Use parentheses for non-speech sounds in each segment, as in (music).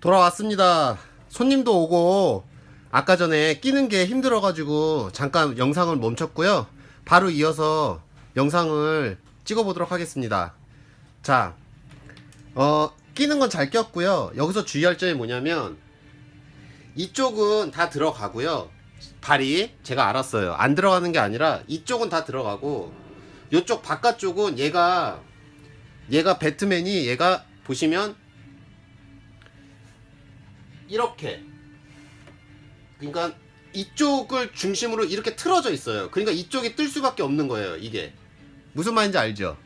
돌아왔습니다. 손님도 오고 아까 전에 끼는 게 힘들어가지고 잠깐 영상을 멈췄고요. 바로 이어서 영상을 찍어보도록 하겠습니다. 자, 어, 끼는 건 잘 꼈고요. 여기서 주의할 점이 뭐냐면 이쪽은 다 들어가고요. 발이 제가 알았어요. 안 들어가는 게 아니라 이쪽은 다 들어가고 이쪽 바깥쪽은 얘가 얘가 배트맨이 얘가 보시면 이렇게 그러니까 이쪽을 중심으로 이렇게 틀어져 있어요. 그러니까 이쪽이 뜰 수밖에 없는 거예요. 이게 무슨 말인지 알죠?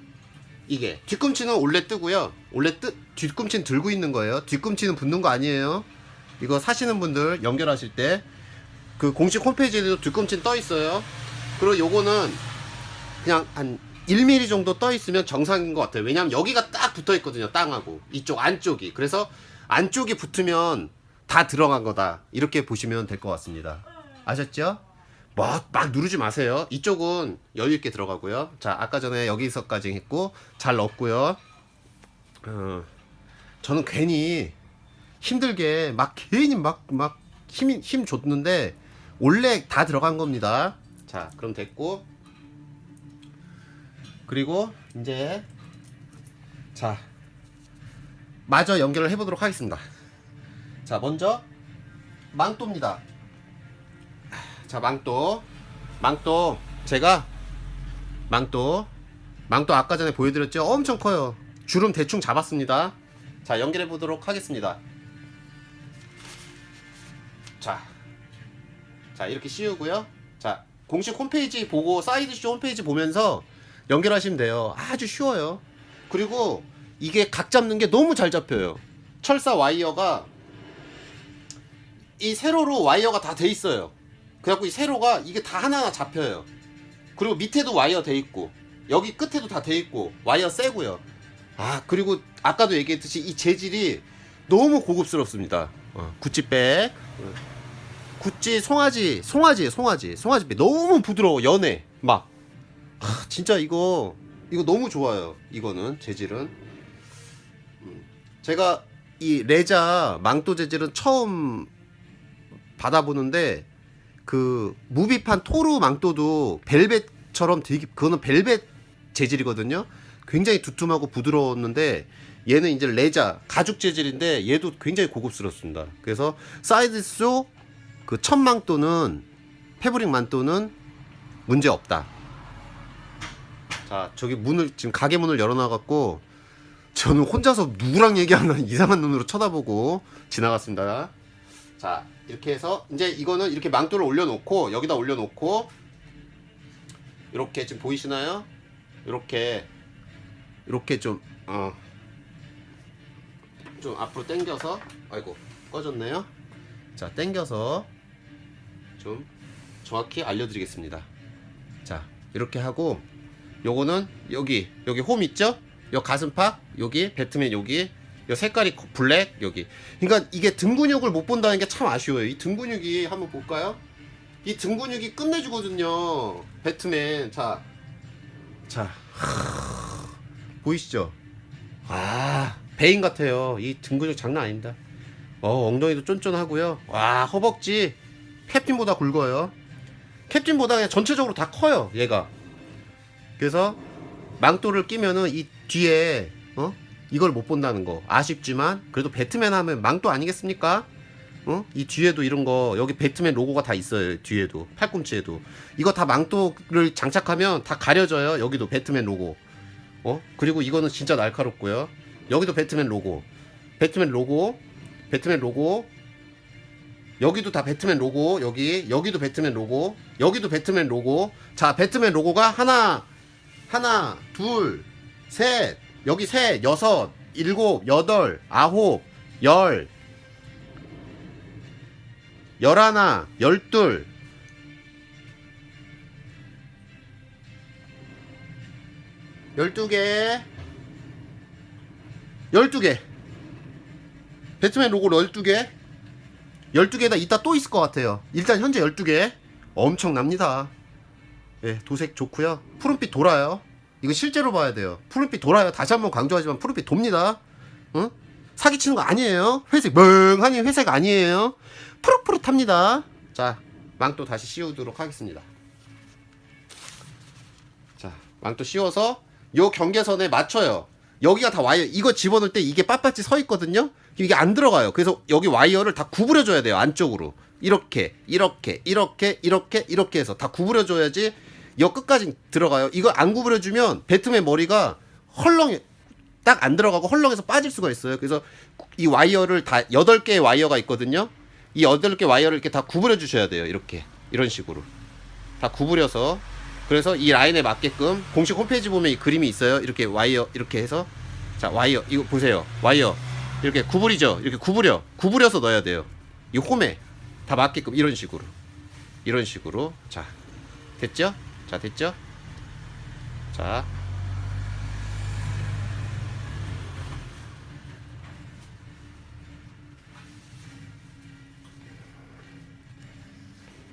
이게 뒤꿈치는 원래 뜨고요. 원래 뜨 뒤꿈치는 들고 있는 거예요. 뒤꿈치는 붙는 거 아니에요. 이거 사시는 분들 연결하실 때 그 공식 홈페이지에도 뒤꿈치는 떠 있어요. 그리고 요거는 그냥 한 1mm 정도 떠 있으면 정상인 것 같아요. 왜냐면 여기가 딱 붙어 있거든요. 땅하고 이쪽 안쪽이. 그래서 안쪽이 붙으면 다 들어간 거다. 이렇게 보시면 될 것 같습니다. 아셨죠? 뭐, 막 누르지 마세요. 이쪽은 여유 있게 들어가고요. 자, 아까 전에 여기서까지 했고 잘 넣었고요. 어, 저는 괜히 힘들게 막 괜히 막 막 힘, 힘 줬는데 원래 다 들어간 겁니다. 자, 그럼 됐고 그리고 이제 자 마저 연결을 해보도록 하겠습니다. 자 먼저 망토입니다. 자 망토 망토 제가 망토 망토 아까 전에 보여드렸죠? 엄청 커요. 주름 대충 잡았습니다. 자 연결해 보도록 하겠습니다. 자, 자 이렇게 씌우고요. 자 공식 홈페이지 보고 사이드쇼 홈페이지 보면서 연결하시면 돼요. 아주 쉬워요. 그리고 이게 각 잡는 게 너무 잘 잡혀요. 철사 와이어가 이 세로로 와이어가 다 돼 있어요. 그래갖고 이 세로가 이게 다 하나하나 잡혀요. 그리고 밑에도 와이어 돼 있고 여기 끝에도 다 돼 있고 와이어 세고요. 아 그리고 아까도 얘기했듯이 이 재질이 너무 고급스럽습니다. 어, 구찌백, 어, 구찌 송아지, 송아지, 송아지, 송아지백 너무 부드러워 연해 막 아, 진짜 이거 이거 너무 좋아요. 이거는 재질은 음, 제가 이 레자 망토 재질은 처음 받아보는데 그 무비판 토르 망토도 벨벳처럼 되게 그거는 벨벳 재질이거든요. 굉장히 두툼하고 부드러웠는데 얘는 이제 레자 가죽 재질인데 얘도 굉장히 고급스럽습니다. 그래서 사이드쇼 그첫 망토는 패브릭 망토는 문제 없다. 자 저기 문을 지금 가게 문을 열어놔갖고 저는 혼자서 누구랑 얘기하나 (laughs) 이상한 눈으로 쳐다보고 지나갔습니다. 자 이렇게 해서 이제 이거는 이렇게 망토를 올려놓고 여기다 올려놓고 이렇게 지금 보이시나요? 이렇게 이렇게 좀 어. 좀 앞으로 당겨서 아이고 꺼졌네요. 자 당겨서 좀 정확히 알려드리겠습니다. 자 이렇게 하고 요거는 여기 여기 홈 있죠? 요 가슴팍 여기 배트맨 여기 요 색깔이 블랙 여기 그러니까 이게 등 근육을 못 본다는 게 참 아쉬워요 이 등 근육이 한번 볼까요? 이 등 근육이 끝내주거든요 배트맨 자 자, 보이시죠? 아, 배인 같아요. 이 등 근육 장난 아닙니다. 어, 엉덩이도 쫀쫀하고요. 와, 허벅지 캡틴보다 굵어요. 캡틴보다 그냥 전체적으로 다 커요, 얘가. 그래서 망토를 끼면은 이 뒤에 어? 이걸 못 본다는 거. 아쉽지만 그래도 배트맨 하면 망토 아니겠습니까? 어? 이 뒤에도 이런 거 여기 배트맨 로고가 다 있어요 뒤에도. 팔꿈치에도. 이거 다 망토를 장착하면 다 가려져요 여기도 배트맨 로고. 어? 그리고 이거는 진짜 날카롭고요. 여기도 배트맨 로고. 배트맨 로고 배트맨 로고. 여기도 다 배트맨 로고 여기. 여기도 배트맨 로고. 여기도 배트맨 로고. 자 배트맨 로고가 하나 하나 둘셋 여기 셋 여섯 일곱 여덟 아홉 열 열하나, 열둘, 열두 개, 열두 개. 배트맨 로고 열두 개. 열두 개다 이따 또 있을 것 같아요. 일단 현재 열두 개. 엄청납니다. 예, 도색 좋고요. 푸른빛 돌아요. 이거 실제로 봐야 돼요. 푸른빛 돌아요. 다시 한번 강조하지만 푸른빛 돕니다. 응? 사기치는 거 아니에요. 회색 멍하니 회색 아니에요. 푸릇푸릇합니다. 자 망토 다시 씌우도록 하겠습니다. 자 망토 씌워서 요 경계선에 맞춰요. 여기가 다 와이어 이거 집어넣을 때 이게 빳빳이 서 있거든요. 이게 안 들어가요. 그래서 여기 와이어를 다 구부려 줘야 돼요. 안쪽으로 이렇게 이렇게 이렇게 이렇게 이렇게 해서 다 구부려 줘야지 여 끝까지 들어가요. 이거 안 구부려 주면 배트맨 머리가 헐렁해 딱안 들어가고 헐렁해서 빠질 수가 있어요. 그래서 이 와이어를 다 여덟 개의 와이어가 있거든요. 이 여덟 개 와이어를 이렇게 다 구부려 주셔야 돼요. 이렇게 이런 식으로 다 구부려서 그래서 이 라인에 맞게끔 공식 홈페이지 보면 이 그림이 있어요. 이렇게 와이어 이렇게 해서 자 와이어 이거 보세요. 와이어 이렇게 구부리죠. 이렇게 구부려 구부려서 넣어야 돼요. 이 홈에 다 맞게끔 이런 식으로 이런 식으로 자 됐죠? 자 됐죠? 자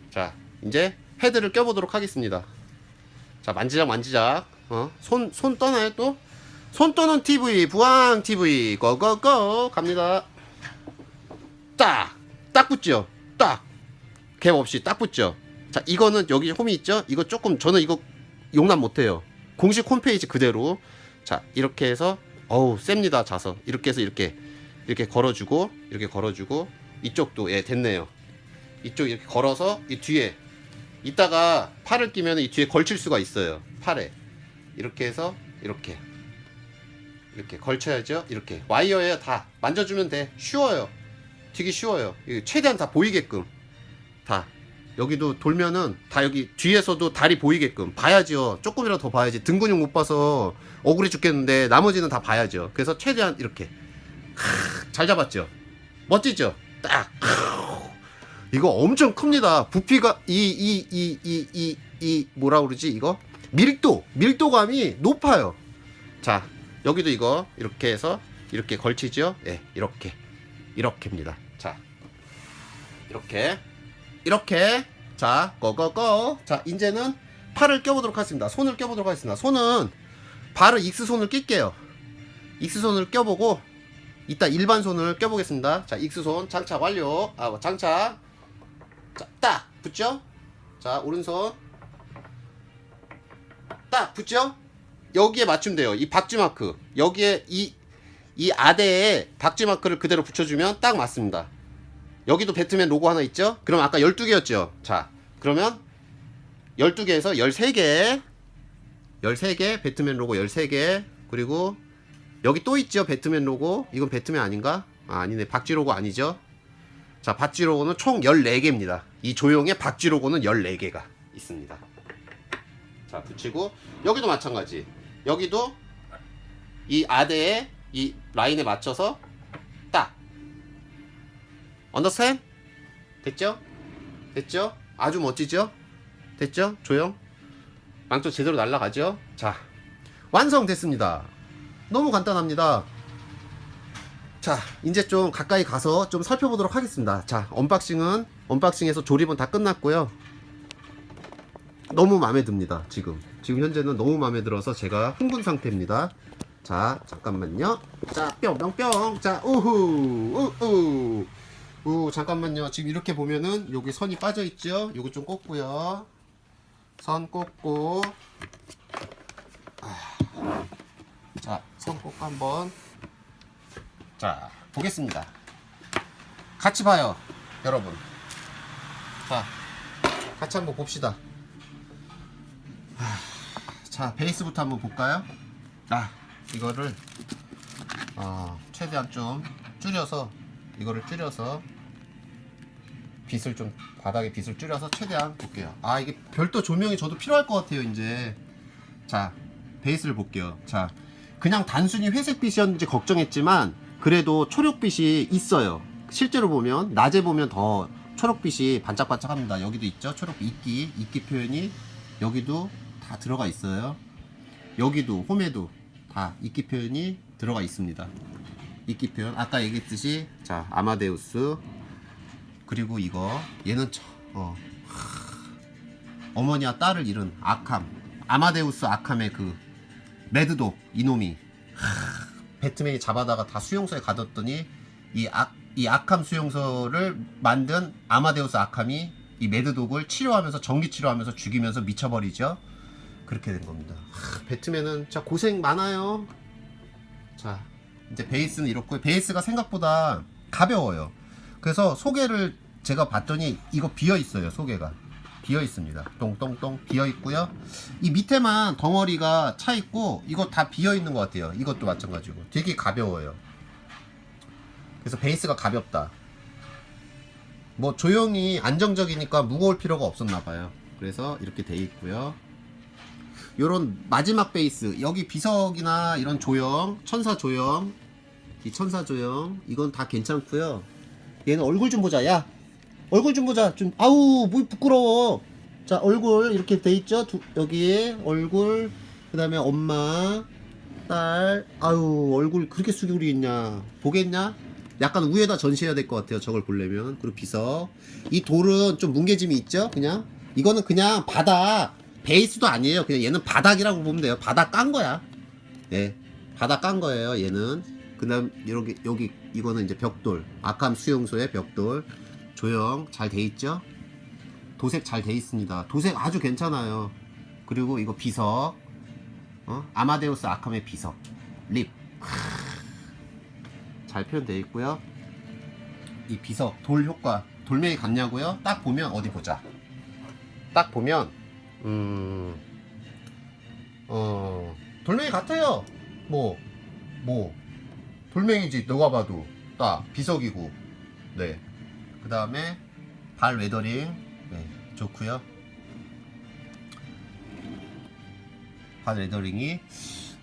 자, 이제 헤드를 껴보도록 하겠습니다. 자, 만지작 만지작. 어, 손, 손 떠나요 또? 손 떠는 TV, 부항 TV, 고고고 갑니다. 딱, 딱 붙죠. 딱, 갭 없이 딱 붙죠. 자, 이거는 여기 홈이 있죠. 이거 조금 저는 이거 용납 못 해요. 공식 홈페이지 그대로. 자, 이렇게 해서 어우 셉니다 자서 이렇게 해서 이렇게 이렇게 걸어 주고 이렇게 걸어 주고 이쪽도 예 됐네요. 이쪽 이렇게 걸어서 이 뒤에 이따가 팔을 끼면 이 뒤에 걸칠 수가 있어요. 팔에 이렇게 해서 이렇게 이렇게 걸쳐야죠. 이렇게 와이어에 다 만져주면 돼. 쉬워요. 되게 쉬워요. 최대한 다 보이게끔 다 여기도 돌면은 다 여기 뒤에서도 다리 보이게끔 봐야죠. 조금이라도 더 봐야지. 등 근육 못 봐서 억울해 죽겠는데 나머지는 다 봐야죠. 그래서 최대한 이렇게 크, 잘 잡았죠. 멋지죠. 딱. 이거 엄청 큽니다. 부피가 이 이 이 이 이 이 뭐라 그러지 이거 밀도 밀도감이 높아요. 자 여기도 이거 이렇게 해서 이렇게 걸치죠. 예 이렇게 이렇게입니다. 자 이렇게 이렇게 자 고고고 자 이제는 팔을 껴보도록 하겠습니다. 손을 껴보도록 하겠습니다. 손은 발을 익스 손을 낄게요. 익스 손을 껴보고 이따 일반 손을 껴보겠습니다. 자 익스 손 장착 완료. 아 장착 자, 딱 붙죠? 자, 오른손 딱 붙죠? 여기에 맞추면 돼요. 이 박쥐 마크. 여기에 이, 이 아대에 박쥐 마크를 그대로 붙여주면 딱 맞습니다. 여기도 배트맨 로고 하나 있죠? 그럼 아까 12개였죠? 자, 그러면 12개에서 13개. 13개, 배트맨 로고 13개. 그리고 여기 또 있죠? 배트맨 로고. 이건 배트맨 아닌가? 아, 아니네. 박쥐 로고 아니죠? 자, 박쥐 로고는 총 14개입니다. 이 조형의 박쥐 로고는 14개가 있습니다. 자, 붙이고 여기도 마찬가지. 여기도 이 아대에 이 라인에 맞춰서 딱 언더스탠? 됐죠? 됐죠? 아주 멋지죠? 됐죠? 조형? 망토 제대로 날라가죠? 자, 완성됐습니다. 너무 간단합니다. 자, 이제 좀 가까이 가서 좀 살펴보도록 하겠습니다. 자, 언박싱은 언박싱에서 조립은 다 끝났고요. 너무 마음에 듭니다. 지금 지금 현재는 너무 마음에 들어서 제가 흥분 상태입니다. 자, 잠깐만요. 자, 뿅뿅뿅. 자, 우후, 우우, 우 잠깐만요. 지금 이렇게 보면은 여기 선이 빠져 있죠. 요거 좀 꽂고요. 선 꽂고. 아, 자, 선 꽂고 한번. 자, 보겠습니다. 같이 봐요, 여러분. 자, 같이 한번 봅시다. 하, 자, 베이스부터 한번 볼까요? 아, 이거를 어, 최대한 좀 줄여서 이거를 줄여서 빛을 좀 바닥에 빛을 줄여서 최대한 볼게요. 아, 이게 별도 조명이 저도 필요할 것 같아요, 이제. 자, 베이스를 볼게요. 자, 그냥 단순히 회색빛이었는지 걱정했지만 그래도 초록빛이 있어요. 실제로 보면 낮에 보면 더 초록빛이 반짝반짝합니다. 여기도 있죠. 초록빛 이끼 이끼 표현이 여기도 다 들어가 있어요. 여기도 홈에도 다 이끼 표현이 들어가 있습니다. 이끼 표현. 아까 얘기했듯이 자 아마데우스. 그리고 이거 얘는 저, 어, 하, 어머니와 딸을 잃은 아캄 아마데우스 아캄의 그 레드독 이놈이. 하, 배트맨이 잡아다가 다 수용소에 가뒀더니 이, 악, 이 아캄 수용소를 만든 아마데우스 아캄이 이 매드독을 치료하면서 전기 치료하면서 죽이면서 미쳐버리죠. 그렇게 된 겁니다. 하, 배트맨은 진짜 고생 많아요. 자, 이제 베이스는 이렇고 베이스가 생각보다 가벼워요. 그래서 소개를 제가 봤더니 이거 비어 있어요. 소개가 비어 있습니다. 똥똥똥 비어 있고요. 이 밑에만 덩어리가 차 있고 이거 다 비어 있는 것 같아요. 이것도 마찬가지고 되게 가벼워요. 그래서 베이스가 가볍다. 뭐 조용히 안정적이니까 무거울 필요가 없었나 봐요. 그래서 이렇게 돼 있고요. 요런 마지막 베이스 여기 비석이나 이런 조형 천사 조형 이 천사 조형 이건 다 괜찮고요. 얘는 얼굴 좀 보자. 야 얼굴 좀 보자. 좀 아우 뭐 부끄러워. 자 얼굴 이렇게 돼 있죠. 두, 여기 얼굴 그 다음에 엄마 딸 아유 얼굴 그렇게 숙이고 있냐 보겠냐? 약간 위에다 전시해야 될 것 같아요. 저걸 보려면 그리고 비석 이 돌은 좀 뭉개짐이 있죠. 그냥 이거는 그냥 바닥 베이스도 아니에요. 그냥 얘는 바닥이라고 보면 돼요. 바닥 깐 거야. 네, 바닥 깐 거예요. 얘는 그다음 여기 여기 이거는 이제 벽돌 아캄 수용소의 벽돌 조형 잘 돼 있죠. 도색 잘 돼 있습니다. 도색 아주 괜찮아요. 그리고 이거 비석 어? 아마데우스 아캄의 비석 립 잘 표현되어 있고요. 이 비석 돌 효과 돌멩이 같냐고요? 딱 보면 어디 보자. 딱 보면 음, 어, 돌멩이 같아요. 뭐, 뭐, 돌멩이지, 너가 봐도. 딱, 비석이고. 네. 그 다음에, 발 웨더링. 네, 좋고요 발 웨더링이,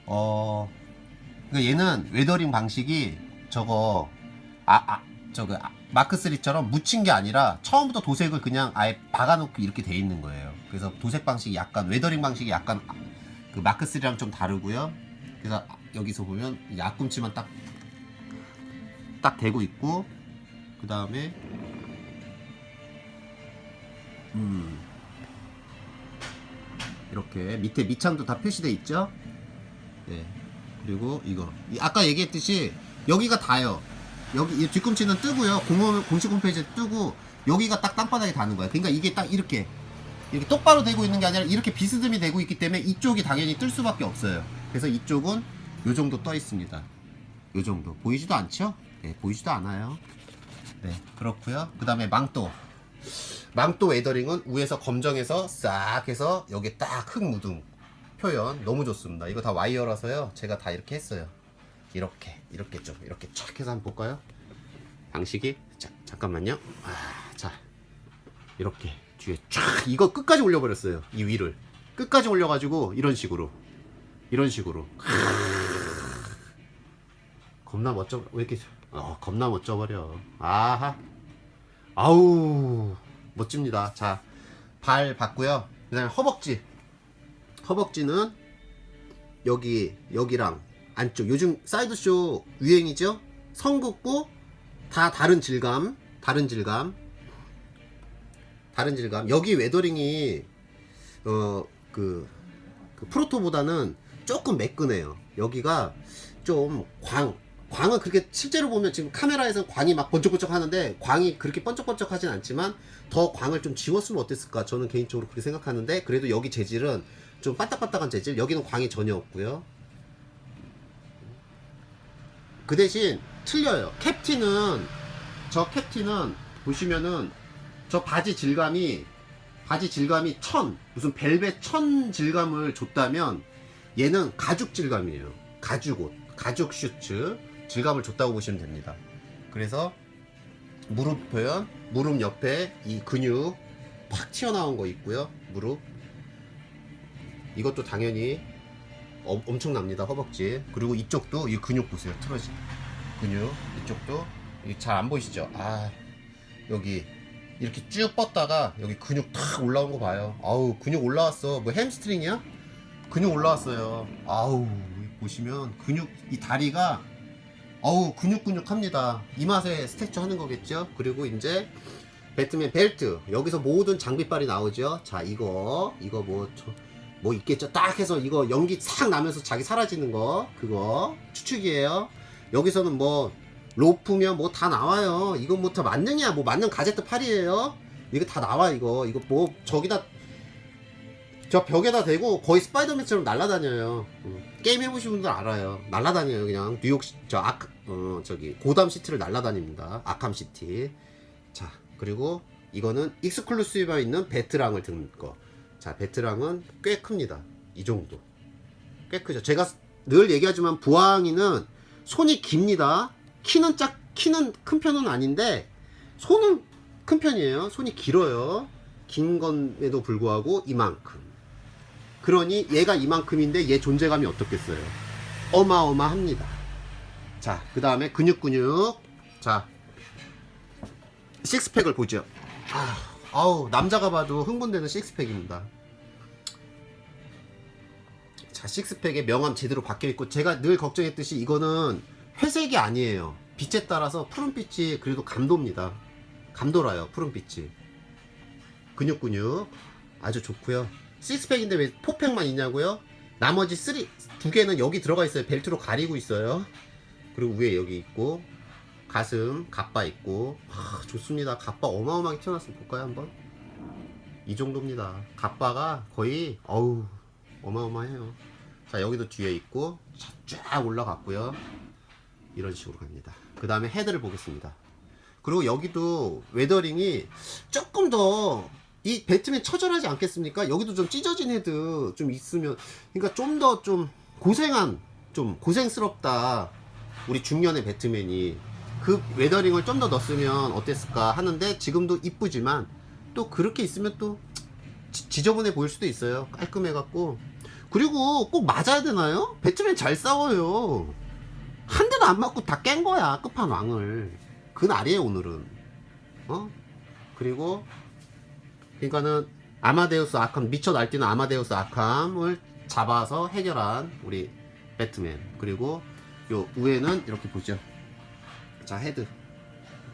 어, 그러니까 얘는 웨더링 방식이 저거, 아, 아, 저거, 아, 마크3처럼 묻힌 게 아니라 처음부터 도색을 그냥 아예 박아놓고 이렇게 돼 있는 거예요. 그래서 도색 방식이 약간 웨더링 방식이 약간 그 마크3랑 좀 다르고요. 그래서 여기서 보면 이 앞꿈치만 딱, 딱 대고 있고, 그 다음에, 음, 이렇게 밑에 밑창도 다 표시돼 있죠? 네. 그리고 이거. 이 아까 얘기했듯이 여기가 다요. 여기 이 뒤꿈치는 뜨고요. 공홈 공식 홈페이지에 뜨고 여기가 딱 땅바닥에 닿는 거야. 그러니까 이게 딱 이렇게 이렇게 똑바로 되고 있는 게 아니라 이렇게 비스듬히 되고 있기 때문에 이쪽이 당연히 뜰 수밖에 없어요. 그래서 이쪽은 요 정도 떠 있습니다. 요 정도 보이지도 않죠? 네, 보이지도 않아요. 네, 그렇고요. 그다음에 망토. 망토 웨더링은 위에서 검정에서 싹 해서 여기 딱흙 묻은 표현 너무 좋습니다. 이거 다 와이어라서요. 제가 다 이렇게 했어요. 이렇게 이렇게 좀 이렇게 쫙 해서 한번 볼까요? 방식이 자 잠깐만요. 아, 자 이렇게 뒤에 쫙 이거 끝까지 올려버렸어요. 이 위를 끝까지 올려가지고 이런 식으로 이런 식으로 겁나 멋져 왜 이렇게 어 겁나 멋져 버려 아하 아우 멋집니다. 자 발 봤고요. 그다음에 허벅지 허벅지는 여기 여기랑 안쪽. 요즘 사이드쇼 유행이죠? 선 긋고 다 다른 질감 다른 질감 다른 질감. 여기 웨더링이 어그 그 프로토보다는 조금 매끈해요. 여기가 좀광 광은 그렇게 실제로 보면 지금 카메라에서 광이 막 번쩍번쩍 하는데 광이 그렇게 번쩍번쩍 하진 않지만 더 광을 좀 지웠으면 어땠을까? 저는 개인적으로 그렇게 생각하는데 그래도 여기 재질은 좀 빠딱빠딱한 재질. 여기는 광이 전혀 없고요 그 대신 틀려요. 캡틴은 저 캡틴은 보시면은 저 바지 질감이 바지 질감이 천 무슨 벨벳 천 질감을 줬다면 얘는 가죽 질감이에요. 가죽 옷, 가죽 슈츠 질감을 줬다고 보시면 됩니다. 그래서 무릎 표현, 무릎 옆에 이 근육 팍 튀어나온 거 있고요. 무릎 이것도 당연히 어, 엄청납니다 허벅지. 그리고 이쪽도 이 근육 보세요 틀어진. 근육 이쪽도. 잘 안 보이시죠? 아 여기 이렇게 쭉 뻗다가 여기 근육 탁 올라온 거 봐요. 아우 근육 올라왔어. 뭐 햄스트링이야? 근육 올라왔어요. 아우 보시면 근육 이 다리가 어우 근육근육합니다. 이 맛에 스태츄 하는 거겠죠? 그리고 이제 배트맨 벨트. 여기서 모든 장비빨이 나오죠? 자 이거 이거 뭐 저- 뭐 있겠죠. 딱 해서 이거 연기 싹 나면서 자기 사라지는 거 그거 추측이에요. 여기서는 뭐 로프면 뭐 다 나와요. 이건 뭐다 만능이야. 뭐 만능 가제트 8이에요. 이거 다 나와 이거. 이거 뭐 저기다 저 벽에다 대고 거의 스파이더맨처럼 날아다녀요. 음. 게임 해보신 분들 알아요. 날아다녀요 그냥 뉴욕 시- 저 아, 어 저기 고담 시티를 날아다닙니다. 아캄 시티. 자 그리고 이거는 익스클루시브가 있는 베트랑을 든 거. 자 베트랑은 꽤 큽니다. 이 정도. 꽤 크죠. 제가 늘 얘기하지만 부항이는 손이 깁니다. 키는 짝 키는 큰 편은 아닌데 손은 큰 편이에요. 손이 길어요. 긴 건에도 불구하고 이만큼. 그러니 얘가 이만큼인데 얘 존재감이 어떻겠어요? 어마어마합니다. 자, 그 다음에 근육 근육. 자, 식스팩을 보죠. 아, 아우 남자가 봐도 흥분되는 식스팩입니다. 자, 식스팩에 명암 제대로 박혀 있고 제가 늘 걱정했듯이 이거는 회색이 아니에요. 빛에 따라서 푸른빛이 그래도 감도입니다. 감돌아요, 푸른빛이. 근육 근육 아주 좋고요. 식스팩인데 왜 포팩만 있냐고요? 나머지 쓰리 두 개는 여기 들어가 있어요. 벨트로 가리고 있어요. 그리고 위에 여기 있고 가슴 가빠 있고 하, 좋습니다. 가빠 어마어마하게 튀어났으면 볼까요 한번? 이 정도입니다. 가빠가 거의 어우 어마어마해요. 자 여기도 뒤에 있고 자, 쫙 올라갔고요. 이런 식으로 갑니다. 그 다음에 헤드를 보겠습니다. 그리고 여기도 웨더링이 조금 더 이 배트맨 처절하지 않겠습니까? 여기도 좀 찢어진 헤드 좀 있으면 그러니까 좀 더좀 고생한 좀 고생스럽다 우리 중년의 배트맨이 그 웨더링을 좀 더 넣었으면 어땠을까 하는데 지금도 이쁘지만 또 그렇게 있으면 또 지- 지저분해 보일 수도 있어요 깔끔해갖고 그리고 꼭 맞아야 되나요? 배트맨 잘 싸워요. 한 대도 안 맞고 다 깬 거야 끝판왕을. 그날이에요 오늘은. 어? 그리고 그러니까는 아마데우스 아캄 미쳐 날뛰는 아마데우스 아캄을 잡아서 해결한 우리 배트맨. 그리고 요 위에는 이렇게 보죠. 자 헤드.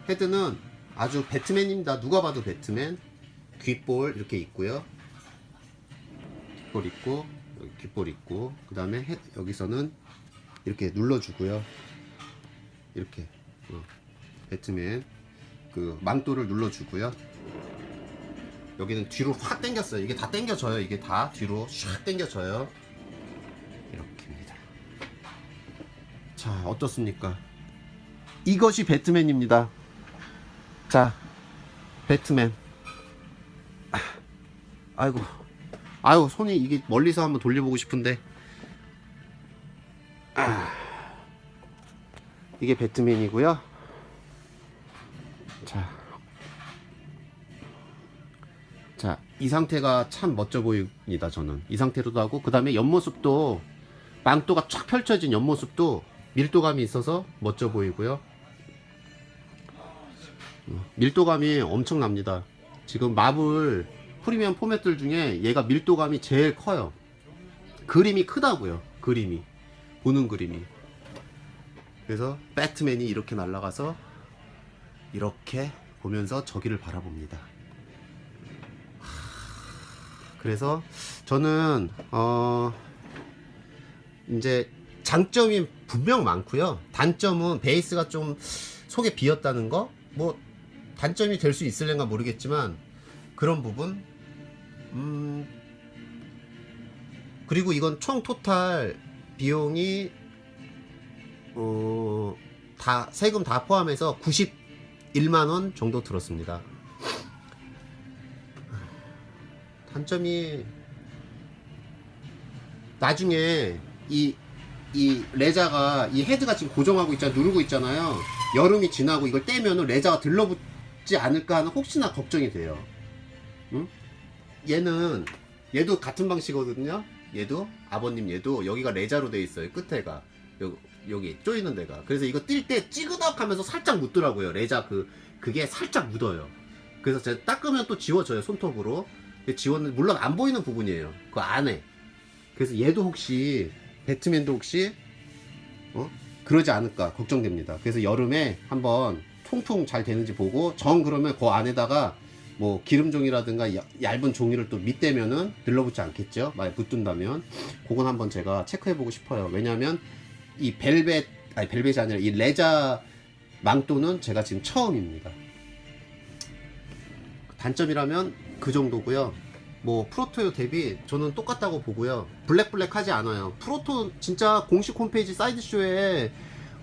헤드는 아주 배트맨입니다. 누가 봐도 배트맨. 귓볼 이렇게 있고요. 귓볼 있고 귓볼 있고 그 다음에 여기서는 이렇게 눌러주고요. 이렇게 어, 배트맨 그 망토를 눌러주고요. 여기는 뒤로 확 당겼어요. 이게 다 당겨져요. 이게 다 뒤로 샥 당겨져요. 이렇게입니다. 자 어떻습니까? 이것이 배트맨입니다. 자 배트맨. 아, 아이고 아이고 손이 이게 멀리서 한번 돌려보고 싶은데 아, 이게 배트맨이고요 자 자, 이 상태가 참 멋져 보입니다, 저는. 이 상태로도 하고, 그 다음에 옆모습도, 망토가 쫙 펼쳐진 옆모습도 밀도감이 있어서 멋져 보이고요. 어, 밀도감이 엄청납니다. 지금 마블 프리미엄 포맷들 중에 얘가 밀도감이 제일 커요. 그림이 크다고요, 그림이. 보는 그림이. 그래서 배트맨이 이렇게 날아가서 이렇게 보면서 저기를 바라봅니다. 그래서 저는 어 이제 장점이 분명 많고요. 단점은 베이스가 좀 속에 비었다는 거. 뭐 단점이 될 수 있을는가 모르겠지만 그런 부분. 음 그리고 이건 총 토탈 비용이 어 다 세금 다 포함해서 91만 원 정도 들었습니다. 단점이 나중에 이, 이 레자가 이 헤드가 지금 고정하고 있잖아 누르고 있잖아요 여름이 지나고 이걸 떼면은 레자가 들러붙지 않을까 하는 혹시나 걱정이 돼요 응? 얘는 얘도 같은 방식이거든요. 얘도 아버님 얘도 여기가 레자로 돼 있어요. 끝에가. 여기, 여기 쪼이는 데가. 그래서 이거 뛸 때 찌그덕 하면서 살짝 묻더라고요. 레자 그 그게 살짝 묻어요. 그래서 제가 닦으면 또 지워져요 손톱으로. 지웠는데 물론 안 보이는 부분이에요. 그 안에. 그래서 얘도 혹시 배트맨도 혹시 어? 그러지 않을까 걱정됩니다. 그래서 여름에 한번 통풍 잘 되는지 보고 정 그러면 그 안에다가 뭐 기름 종이라든가 야- 얇은 종이를 또 밑대면은 들러붙지 않겠죠? 만약 붙든다면. 그건 한번 제가 체크해 보고 싶어요. 왜냐하면 이 벨벳 아니 벨벳이 아니라 이 레자 망토는 제가 지금 처음입니다. 단점이라면 그 정도고요. 뭐 프로토요 대비 저는 똑같다고 보고요. 블랙블랙 하지 않아요. 프로토 진짜 공식 홈페이지 사이드쇼에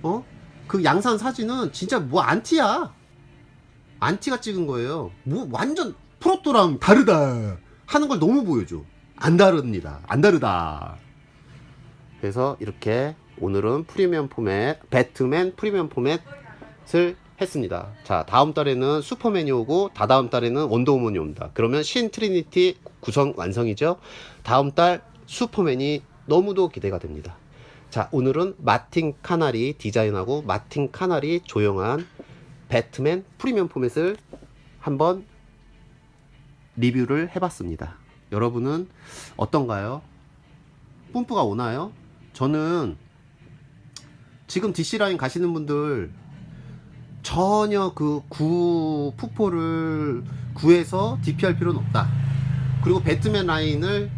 어? 그 양산 사진은 진짜 뭐 안티야 안티가 찍은 거예요 뭐 완전 프로토랑 다르다 하는 걸 너무 보여줘 안 다릅니다 안 다르다 그래서 이렇게 오늘은 프리미엄 포맷 배트맨 프리미엄 포맷을 했습니다. 자, 다음 달에는 슈퍼맨이 오고 다다음 달에는 원더우먼이 옵니다. 그러면 신 트리니티 구성 완성이죠. 다음 달 슈퍼맨이 너무도 기대가 됩니다. 자, 오늘은 마틴 카나리 디자인하고 마틴 카나리 조형한 배트맨 프리미엄 포맷을 한번 리뷰를 해봤습니다. 여러분은 어떤가요? 뿜뿌가 오나요? 저는 지금 DC 라인 가시는 분들 전혀 그 구 푸포를 구해서 DP할 필요는 없다. 그리고 배트맨 라인을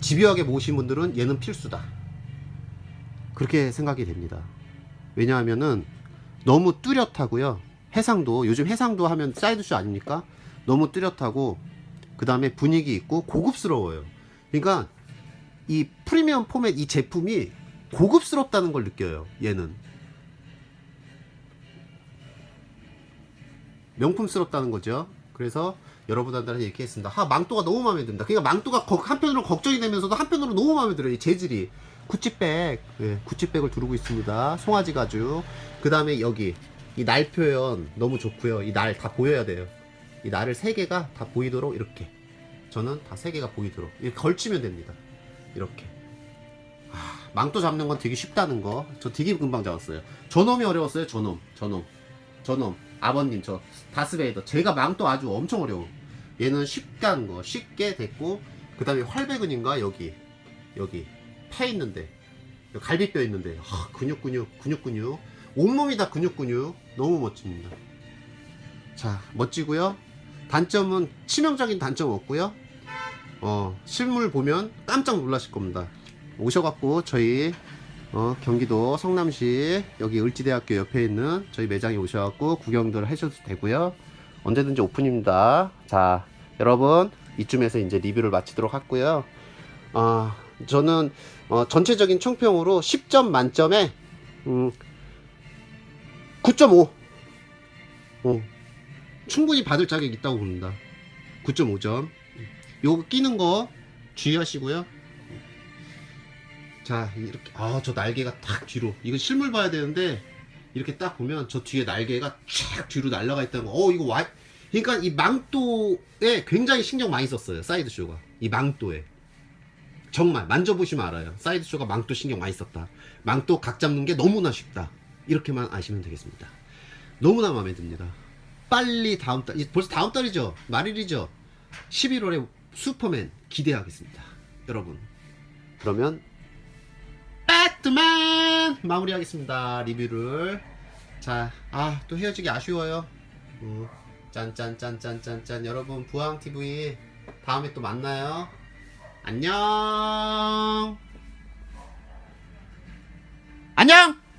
집요하게 모으신 분들은 얘는 필수다. 그렇게 생각이 됩니다. 왜냐하면은 너무 뚜렷하고요. 해상도 요즘 해상도 하면 사이드쇼 아닙니까? 너무 뚜렷하고 그 다음에 분위기 있고 고급스러워요. 그러니까 이 프리미엄 포맷 이 제품이 고급스럽다는 걸 느껴요. 얘는 명품스럽다는 거죠. 그래서 여러분들한테 이렇게 했습니다. 하 망토가 너무 마음에 든다. 그러니까 망토가 거- 한편으로 걱정이 되면서도 한편으로 너무 마음에 들어요. 이 재질이 구찌백, 예, 구찌백을 두르고 있습니다. 송아지 가죽. 그 다음에 여기 이 날 표현 너무 좋고요. 이 날 다 보여야 돼요. 이 날을 세 개가 다 보이도록 이렇게 저는 다 세 개가 보이도록 이렇게 걸치면 됩니다. 이렇게. 아, 망토 잡는 건 되게 쉽다는 거. 저 되게 금방 잡았어요. 저놈이 어려웠어요. 저놈. 저놈. 저놈. 아버님 저 다스베이더. 제가 망토 아주 엄청 어려워. 얘는 쉽게 하는 거. 쉽게 됐고 그 다음에 활배근인가 여기. 여기. 폐 있는데. 갈비뼈 있는데. 아, 근육 근육 근육 근육. 온몸이 다 근육 근육. 너무 멋집니다. 자, 멋지고요. 단점은 치명적인 단점 없고요. 어, 실물 보면 깜짝 놀라실 겁니다. 오셔갖고 저희 어, 경기도 성남시 여기 을지대학교 옆에 있는 저희 매장에 오셔갖고 구경들 하셔도 되고요. 언제든지 오픈입니다. 자, 여러분 이쯤에서 이제 리뷰를 마치도록 하고요. 아, 저는 어, 전체적인 총평으로 10점 만점에 음, 9.5. 어, 충분히 받을 자격 있다고 봅니다. 9.5점. 요거 끼는 거 주의하시고요. 자 이렇게 아 저 날개가 탁 뒤로 이거 실물 봐야 되는데 이렇게 딱 보면 저 뒤에 날개가 쫙 뒤로 날아가 있다는 거. 어 이거 와 그러니까 이 망토에 굉장히 신경 많이 썼어요 사이드 쇼가 이 망토에 정말 만져보시면 알아요 사이드 쇼가 망토 신경 많이 썼다 망토 각 잡는 게 너무나 쉽다 이렇게만 아시면 되겠습니다. 너무나 마음에 듭니다. 빨리 다음 달 벌써 다음 달이죠? 말일이죠? 11월에 슈퍼맨 기대하겠습니다. 여러분. 그러면 배트맨 마무리하겠습니다. 리뷰를. 자 아 또 헤어지기 아쉬워요. 음, 짠짠짠짠짠짠. 여러분 부항TV 다음에 또 만나요. 안녕! 안녕